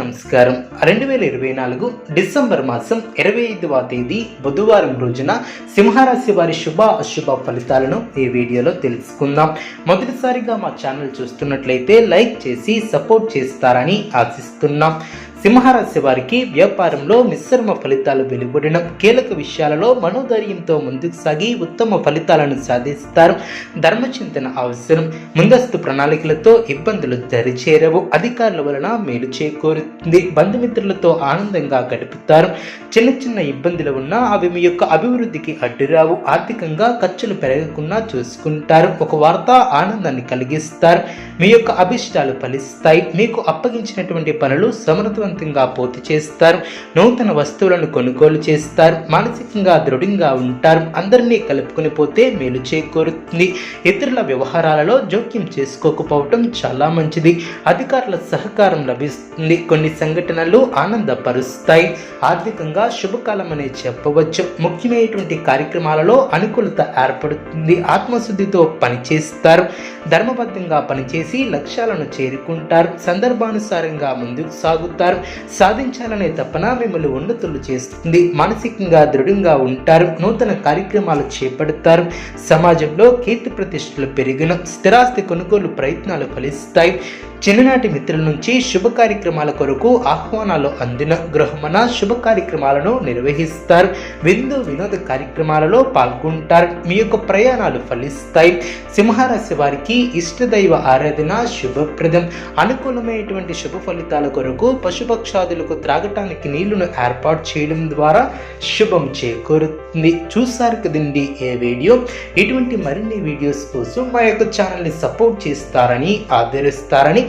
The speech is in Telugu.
నమస్కారం. రెండు వేల ఇరవై నాలుగు డిసెంబర్ మాసం ఇరవై ఐదవ తేదీ బుధవారం రోజున సింహరాశి వారి శుభ అశుభ ఫలితాలను ఈ వీడియోలో తెలుసుకుందాం. మొదటిసారిగా మా ఛానల్ చూస్తున్నట్లయితే లైక్ చేసి సపోర్ట్ చేస్తారని ఆశిస్తున్నాం. సింహరాశి వారికి వ్యాపారంలో మిశ్రమ ఫలితాలు వెలువడిన కీలక విషయాలలో మనోధైర్యంతో ముందుకు సాగి ఉత్తమ ఫలితాలను సాధిస్తారు. ధర్మచింతన అవసరం. ముందస్తు ప్రణాళికలతో ఇబ్బందులు దరిచేరవు అధికారుల వలన మేలు చేకూరుతుంది. బంధుమిత్రులతో ఆనందంగా గడుపుతారు. చిన్న చిన్న ఇబ్బందులు ఉన్నా అవి మీ యొక్క అభివృద్ధికి అడ్డురావు. ఆర్థికంగా ఖర్చులు పెరగకుండా చూసుకుంటారు. ఒక వార్త ఆనందాన్ని కలిగిస్తారు. మీ యొక్క అభిష్టాలు ఫలిస్తాయి. మీకు అప్పగించినటువంటి పనులు సమర్థవంతంగా పూర్తి చేస్తారు. నూతన వస్తువులను కొనుగోలు చేస్తారు. మానసికంగా దృఢంగా ఉంటారు. అందరినీ కలుపుకుని పోతే మేలు చేకూరుతుంది. ఇతరుల వ్యవహారాలలో జోక్యం చేసుకోకపోవటం చాలా మంచిది. అధికారుల సహకారం లభిస్తుంది. కొన్ని సంఘటనలు ఆనందపరుస్తాయి. ఆర్థికంగా శుభకాలం అనే చెప్పవచ్చు. ముఖ్యమైనటువంటి కార్యక్రమాలలో అనుకూలత ఏర్పడుతుంది. ఆత్మశుద్ధితో పనిచేస్తారు. ధర్మబద్ధంగా పనిచేసి లక్ష్యాలను చేరుకుంటారు. సందర్భానుసారంగా ముందుకు సాగుతారు. సాధించాలనే తపన మిమ్మల్ని ఉన్నతులు చేస్తుంది. మానసికంగా దృఢంగా ఉంటారు. నూతన కార్యక్రమాలు చేపడతారు. సమాజంలో కీర్తి ప్రతిష్టలు పెరిగిన స్థిరాస్తి కొనుగోలు ప్రయత్నాలు ఫలిస్తాయి. చిన్ననాటి మిత్రుల నుంచి శుభ కార్యక్రమాల కొరకు ఆహ్వానాలు అందిన గృహమన శుభ కార్యక్రమాలను నిర్వహిస్తారు. విందు వినోద కార్యక్రమాలలో పాల్గొంటారు. మీ యొక్క ప్రయాణాలు ఫలిస్తాయి. సింహరాశి వారికి ఇష్టదైవ ఆరాధన శుభప్రదం. అనుకూలమైనటువంటి శుభ ఫలితాల కొరకు పశుపక్షాదులకు త్రాగటానికి నీళ్ళను ఏర్పాటు చేయడం ద్వారా శుభం చేకూరుతుంది. చూసారు కదండి ఏ వీడియో? ఇటువంటి మరిన్ని వీడియోస్ కోసం మా యొక్క ఛానల్ని సపోర్ట్ చేస్తారని ఆదరిస్తారని